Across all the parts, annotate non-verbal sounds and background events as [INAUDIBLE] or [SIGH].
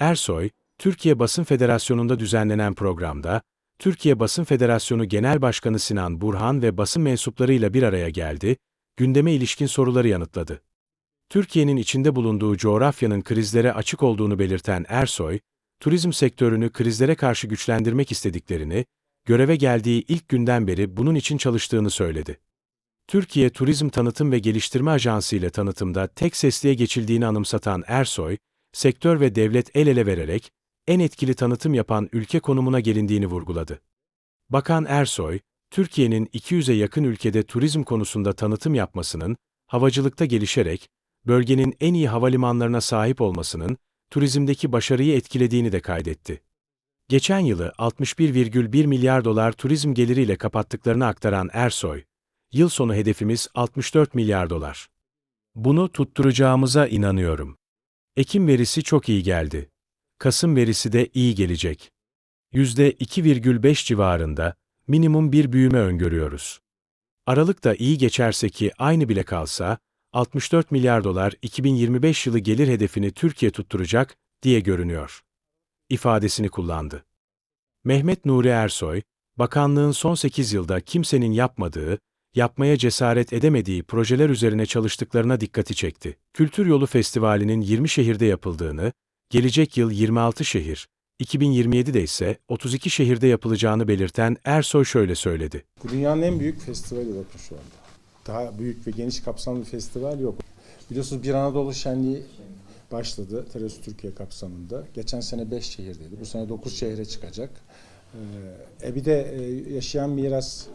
Ersoy, Türkiye Basın Federasyonu'nda düzenlenen programda, Türkiye Basın Federasyonu Genel Başkanı Sinan Burhan ve basın mensuplarıyla bir araya geldi, gündeme ilişkin soruları yanıtladı. Türkiye'nin içinde bulunduğu coğrafyanın krizlere açık olduğunu belirten Ersoy, turizm sektörünü krizlere karşı güçlendirmek istediklerini, göreve geldiği ilk günden beri bunun için çalıştığını söyledi. Türkiye Turizm Tanıtım ve Geliştirme Ajansı ile tanıtımda tek sesliye geçildiğini anımsatan Ersoy, sektör ve devlet el ele vererek en etkili tanıtım yapan ülke konumuna gelindiğini vurguladı. Bakan Ersoy, Türkiye'nin 200'e yakın ülkede turizm konusunda tanıtım yapmasının, havacılıkta gelişerek, bölgenin en iyi havalimanlarına sahip olmasının, turizmdeki başarıyı etkilediğini de kaydetti. Geçen yılı 61,1 milyar dolar turizm geliriyle kapattıklarını aktaran Ersoy, yıl sonu hedefimiz 64 milyar dolar. Bunu tutturacağımıza inanıyorum. Ekim verisi çok iyi geldi. Kasım verisi de iyi gelecek. %2,5 civarında minimum bir büyüme öngörüyoruz. Aralık da iyi geçerse ki aynı bile kalsa, 64 milyar dolar 2025 yılı gelir hedefini Türkiye tutturacak diye görünüyor. ifadesini kullandı. Mehmet Nuri Ersoy, bakanlığın son 8 yılda kimsenin yapmadığı, yapmaya cesaret edemediği projeler üzerine çalıştıklarına dikkati çekti. Kültür Yolu Festivali'nin 20 şehirde yapıldığını, gelecek yıl 26 şehir, 2027'de ise 32 şehirde yapılacağını belirten Ersoy şöyle söyledi. Dünyanın en büyük festivali bakın şu anda. Daha büyük ve geniş kapsamlı bir festival yok. Biliyorsunuz bir Anadolu Şenliği başladı Teres Türkiye kapsamında. Geçen sene 5 şehirdeydi. Bu sene 9 şehre çıkacak. Ee, e bir de e, yaşayan miras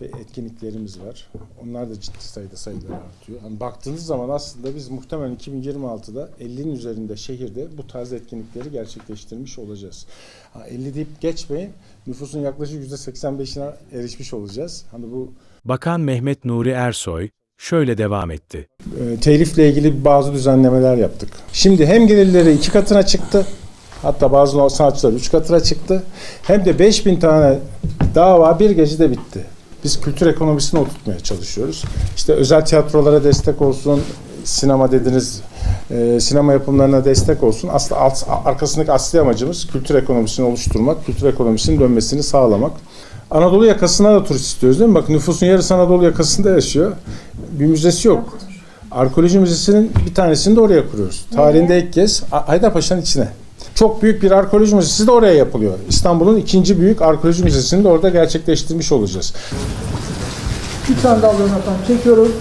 ve etkinliklerimiz var. Onlar da ciddi sayıda sayıları artıyor. Hani baktığınız zaman aslında biz muhtemelen 2026'da 50'nin üzerinde şehirde bu tarz etkinlikleri gerçekleştirmiş olacağız. Ha, 50 deyip geçmeyin. Nüfusun yaklaşık %85'ine erişmiş olacağız. Hani bu Bakan Mehmet Nuri Ersoy şöyle devam etti. e, telifle ilgili bazı düzenlemeler yaptık. Şimdi hem gelirleri iki katına çıktı. Hatta bazı sanatçılar üç katına çıktı. Hem de 5000 tane dava bir gecede bitti. Biz kültür ekonomisini oturtmaya çalışıyoruz. İşte özel tiyatrolara destek olsun, sinema dediniz, e, sinema yapımlarına destek olsun. Aslında alt, arkasındaki asli amacımız kültür ekonomisini oluşturmak, kültür ekonomisinin dönmesini sağlamak. Anadolu yakasına da turist istiyoruz değil mi? Bak nüfusun yarısı Anadolu yakasında yaşıyor. Bir müzesi yok. Arkeoloji Müzesi'nin bir tanesini de oraya kuruyoruz. Tarihinde ilk kez Haydarpaşa'nın içine. Çok büyük bir arkeoloji müzesi de oraya yapılıyor. İstanbul'un ikinci büyük arkeoloji müzesini de orada gerçekleştirmiş olacağız. Bir tane daha efendim. Çekiyorum.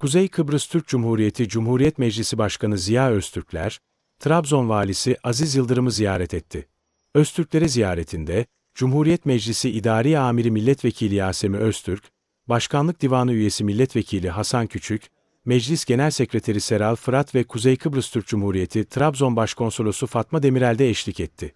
Kuzey Kıbrıs Türk Cumhuriyeti Cumhuriyet Meclisi Başkanı Ziya Öztürkler, Trabzon Valisi Aziz Yıldırım'ı ziyaret etti. Öztürklere ziyaretinde, Cumhuriyet Meclisi İdari Amiri Milletvekili Yasemi Öztürk, Başkanlık Divanı Üyesi Milletvekili Hasan Küçük, Meclis Genel Sekreteri Seral Fırat ve Kuzey Kıbrıs Türk Cumhuriyeti Trabzon Başkonsolosu Fatma Demirel de eşlik etti.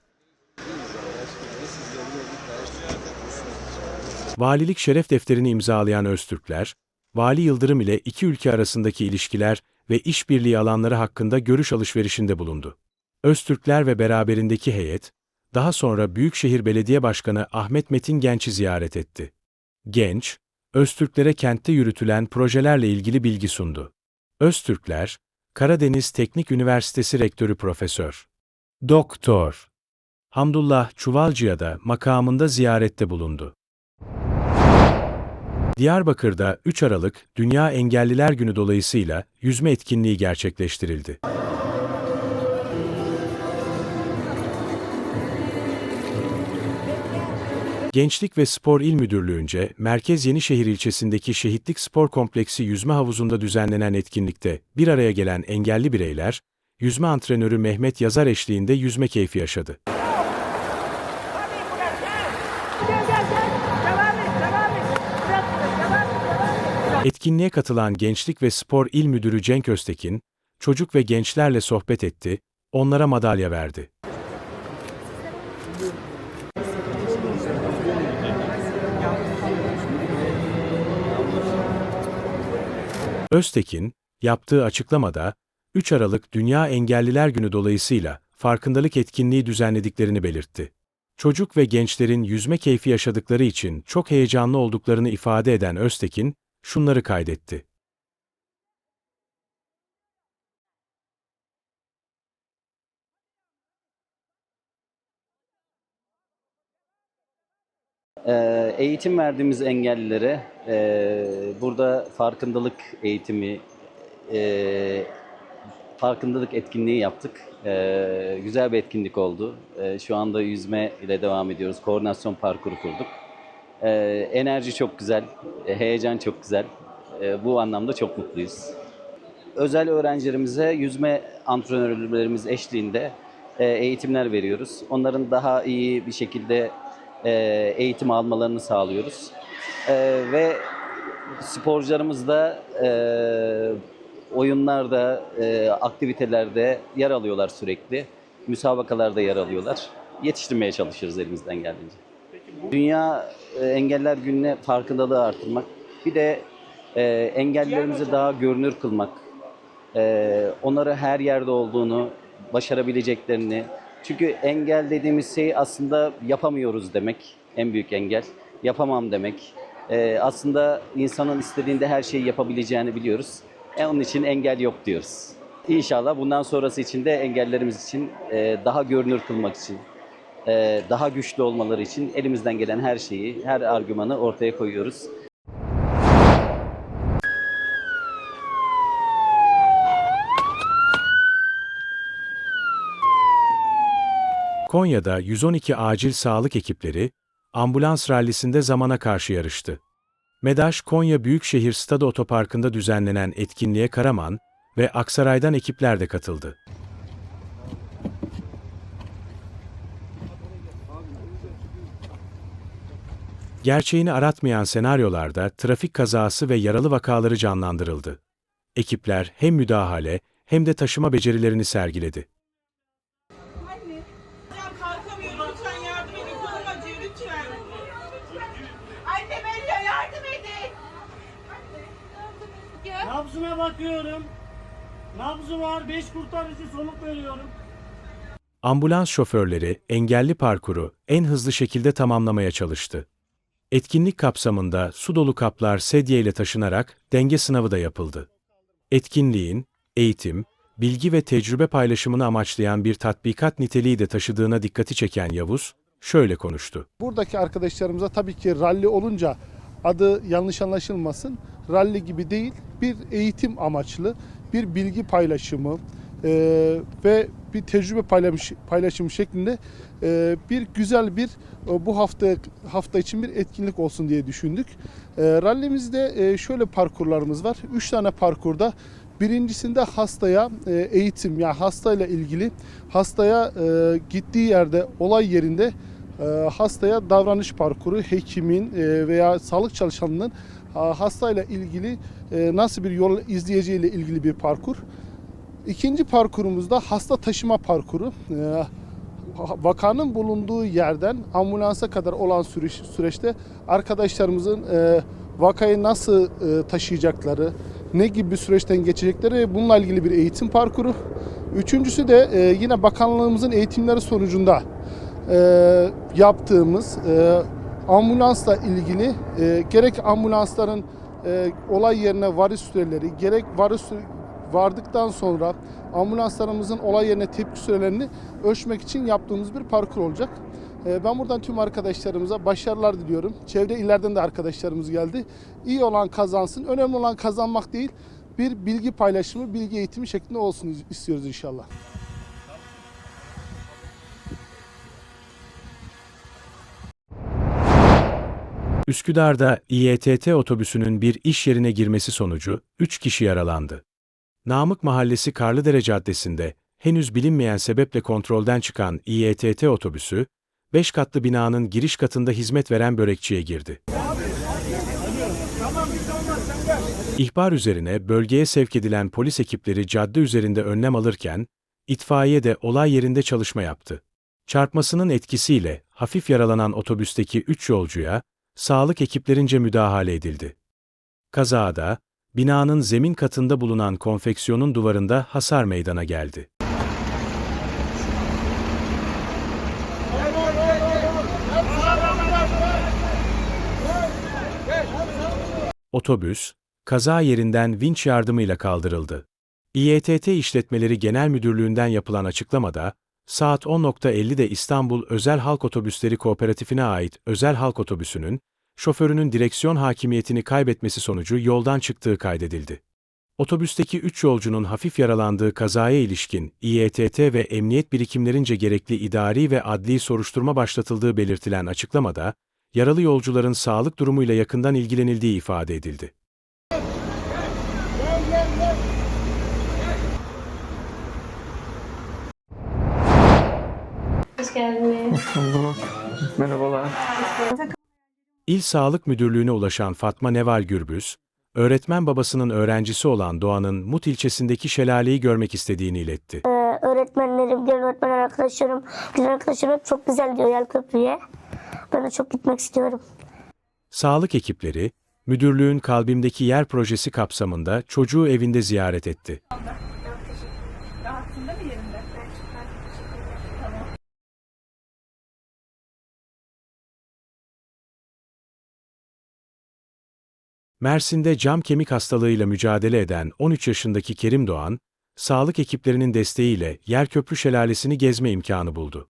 Valilik şeref defterini imzalayan Öztürkler, Vali Yıldırım ile iki ülke arasındaki ilişkiler ve işbirliği alanları hakkında görüş alışverişinde bulundu. Öztürkler ve beraberindeki heyet, daha sonra Büyükşehir Belediye Başkanı Ahmet Metin Genç'i ziyaret etti. Genç, Öztürklere kentte yürütülen projelerle ilgili bilgi sundu. Öztürkler, Karadeniz Teknik Üniversitesi Rektörü Profesör. Doktor. Hamdullah Çuvalcı'ya da makamında ziyarette bulundu. Diyarbakır'da 3 Aralık Dünya Engelliler Günü dolayısıyla yüzme etkinliği gerçekleştirildi. Gençlik ve Spor İl Müdürlüğü'nce Merkez Yenişehir ilçesindeki Şehitlik Spor Kompleksi yüzme havuzunda düzenlenen etkinlikte bir araya gelen engelli bireyler, yüzme antrenörü Mehmet Yazar eşliğinde yüzme keyfi yaşadı. Etkinliğe katılan Gençlik ve Spor İl Müdürü Cenk Öztekin, çocuk ve gençlerle sohbet etti, onlara madalya verdi. Öztekin, yaptığı açıklamada, 3 Aralık Dünya Engelliler Günü dolayısıyla farkındalık etkinliği düzenlediklerini belirtti. Çocuk ve gençlerin yüzme keyfi yaşadıkları için çok heyecanlı olduklarını ifade eden Öztekin, şunları kaydetti. Ee, eğitim verdiğimiz engellilere e, burada farkındalık eğitimi, e, farkındalık etkinliği yaptık. E, güzel bir etkinlik oldu. E, şu anda yüzme ile devam ediyoruz. Koordinasyon parkuru kurduk. E, enerji çok güzel, e, heyecan çok güzel. E, bu anlamda çok mutluyuz. Özel öğrencilerimize yüzme antrenörlerimiz eşliğinde e, eğitimler veriyoruz. Onların daha iyi bir şekilde e, eğitim almalarını sağlıyoruz. E, ve sporcularımız da e, oyunlarda, e, aktivitelerde yer alıyorlar sürekli. Müsabakalarda yer alıyorlar. Yetiştirmeye çalışıyoruz elimizden geldiğince. Dünya Engeller Günü'ne farkındalığı artırmak, bir de engellerimizi daha görünür kılmak, e, onları her yerde olduğunu, başarabileceklerini. Çünkü engel dediğimiz şey aslında yapamıyoruz demek, en büyük engel. Yapamam demek. E, aslında insanın istediğinde her şeyi yapabileceğini biliyoruz. E, onun için engel yok diyoruz. İnşallah bundan sonrası için de engellerimiz için e, daha görünür kılmak için, e, daha güçlü olmaları için elimizden gelen her şeyi, her argümanı ortaya koyuyoruz. Konya'da 112 acil sağlık ekipleri, ambulans rallisinde zamana karşı yarıştı. MEDAŞ Konya Büyükşehir Stadı Otoparkı'nda düzenlenen etkinliğe Karaman ve Aksaray'dan ekipler de katıldı. Gerçeğini aratmayan senaryolarda trafik kazası ve yaralı vakaları canlandırıldı. Ekipler hem müdahale hem de taşıma becerilerini sergiledi. Nabzına bakıyorum. Nabzı var. 5 kurtarıcı soluk veriyorum. Ambulans şoförleri engelli parkuru en hızlı şekilde tamamlamaya çalıştı. Etkinlik kapsamında su dolu kaplar sedye ile taşınarak denge sınavı da yapıldı. Etkinliğin eğitim, bilgi ve tecrübe paylaşımını amaçlayan bir tatbikat niteliği de taşıdığına dikkati çeken Yavuz şöyle konuştu. Buradaki arkadaşlarımıza tabii ki ralli olunca adı yanlış anlaşılmasın. Ralli gibi değil, bir eğitim amaçlı, bir bilgi paylaşımı eee, ve bir tecrübe paylaş, paylaşımı şeklinde eee, bir güzel bir e, bu hafta hafta için bir etkinlik olsun diye düşündük. Eee rallimizde e, şöyle parkurlarımız var. Üç tane parkurda Birincisinde hastaya e, eğitim yani hastayla ilgili hastaya e, gittiği yerde olay yerinde e, hastaya davranış parkuru hekimin e, veya sağlık çalışanının hastayla ilgili e, nasıl bir yol izleyeceğiyle ilgili bir parkur. İkinci parkurumuzda hasta taşıma parkuru. E, vakanın bulunduğu yerden ambulansa kadar olan süreç, süreçte arkadaşlarımızın e, vakayı nasıl taşıyacakları, ne gibi bir süreçten geçecekleri bununla ilgili bir eğitim parkuru. Üçüncüsü de yine bakanlığımızın eğitimleri sonucunda yaptığımız ambulansla ilgili e, gerek ambulansların e, olay yerine varış süreleri, gerek varış vardıktan sonra ambulanslarımızın olay yerine tepki sürelerini ölçmek için yaptığımız bir parkur olacak. E, ben buradan tüm arkadaşlarımıza başarılar diliyorum. Çevre illerden de arkadaşlarımız geldi. İyi olan kazansın. Önemli olan kazanmak değil, bir bilgi paylaşımı, bilgi eğitimi şeklinde olsun istiyoruz inşallah. Üsküdar'da İETT otobüsünün bir iş yerine girmesi sonucu 3 kişi yaralandı. Namık Mahallesi Karlıdere Caddesi'nde henüz bilinmeyen sebeple kontrolden çıkan İETT otobüsü, 5 katlı binanın giriş katında hizmet veren börekçiye girdi. İhbar üzerine bölgeye sevk edilen polis ekipleri cadde üzerinde önlem alırken, itfaiye de olay yerinde çalışma yaptı. Çarpmasının etkisiyle hafif yaralanan otobüsteki 3 yolcuya, sağlık ekiplerince müdahale edildi. Kazada, binanın zemin katında bulunan konfeksiyonun duvarında hasar meydana geldi. Otobüs, kaza yerinden vinç yardımıyla kaldırıldı. İETT İşletmeleri Genel Müdürlüğü'nden yapılan açıklamada, saat 10.50'de İstanbul Özel Halk Otobüsleri Kooperatifine ait özel halk otobüsünün, şoförünün direksiyon hakimiyetini kaybetmesi sonucu yoldan çıktığı kaydedildi. Otobüsteki 3 yolcunun hafif yaralandığı kazaya ilişkin İETT ve emniyet birikimlerince gerekli idari ve adli soruşturma başlatıldığı belirtilen açıklamada, yaralı yolcuların sağlık durumuyla yakından ilgilenildiği ifade edildi. Hoş geldiniz. Merhabalar. İl Sağlık Müdürlüğü'ne ulaşan Fatma Neval Gürbüz, öğretmen babasının öğrencisi olan Doğan'ın Mut ilçesindeki şelaleyi görmek istediğini iletti. Ee, öğretmenlerim, diğer öğretmen arkadaşlarım, güzel arkadaşlarım hep çok güzel diyor Yel Köprü'ye. Ben de çok gitmek istiyorum. Sağlık ekipleri, müdürlüğün Kalbimdeki Yer projesi kapsamında çocuğu evinde ziyaret etti. Mersin'de cam kemik hastalığıyla mücadele eden 13 yaşındaki Kerim Doğan, sağlık ekiplerinin desteğiyle Yerköprü Şelalesi'ni gezme imkanı buldu.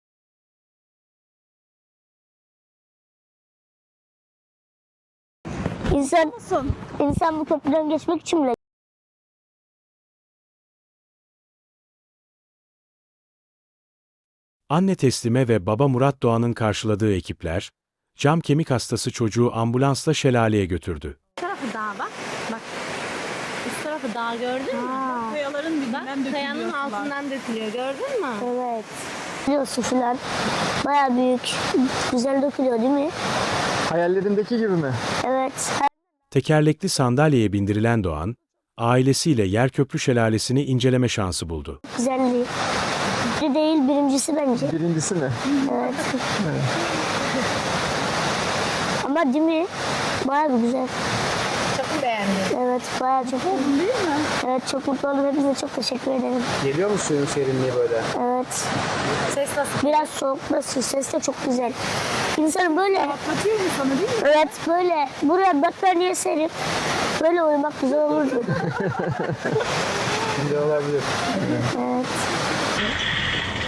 İnsan, insan bu köprüden geçmek için bile Anne Teslime ve baba Murat Doğan'ın karşıladığı ekipler, cam kemik hastası çocuğu ambulansla şelaleye götürdü. tarafı dağ bak. Bak. Üst tarafı dağ gördün mü? Kayaların Bak dibinden dökülüyor kayanın sular. altından dökülüyor gördün mü? evet. Biliyorsun filan. Baya büyük. Güzel dökülüyor değil mi? Hayallerindeki gibi mi? Evet. Tekerlekli sandalyeye bindirilen Doğan, ailesiyle Yerköprü Şelalesi'ni inceleme şansı buldu. güzelliği. Bir değil birincisi bence. Birincisi mi? Evet. Ama değil mi? Baya bir güzel. Evet baya çok. değil mi? Evet çok mutlu oldum. Hepinize çok teşekkür ederim. Geliyor mu suyun serinliği böyle? Evet. Ses nasıl? Biraz soğuk nasıl? Ses de çok güzel. İnsanı böyle Atlatıyor mu sana değil mi? Evet böyle buraya battaniye serip böyle uyumak güzel olurdu. [LAUGHS] Şimdi olabilir. Evet.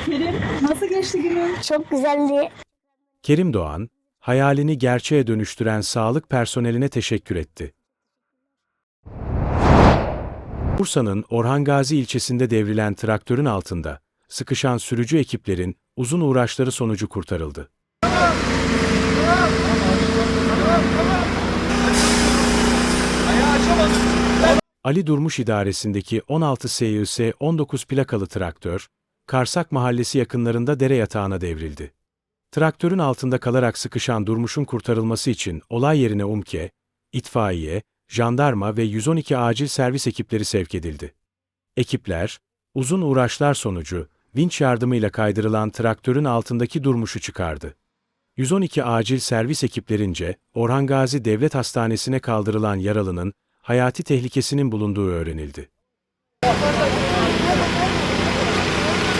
Kerim nasıl geçti günün? Çok güzeldi. Kerim Doğan, hayalini gerçeğe dönüştüren sağlık personeline teşekkür etti. Bursa'nın Orhan Gazi ilçesinde devrilen traktörün altında, sıkışan sürücü ekiplerin uzun uğraşları sonucu kurtarıldı. Ali Durmuş idaresindeki 16 SYS 19 plakalı traktör, Karsak Mahallesi yakınlarında dere yatağına devrildi. Traktörün altında kalarak sıkışan Durmuş'un kurtarılması için olay yerine UMKE, itfaiye, jandarma ve 112 acil servis ekipleri sevk edildi. Ekipler, uzun uğraşlar sonucu vinç yardımıyla kaydırılan traktörün altındaki Durmuş'u çıkardı. 112 acil servis ekiplerince Orhan Gazi Devlet Hastanesi'ne kaldırılan yaralının hayati tehlikesinin bulunduğu öğrenildi.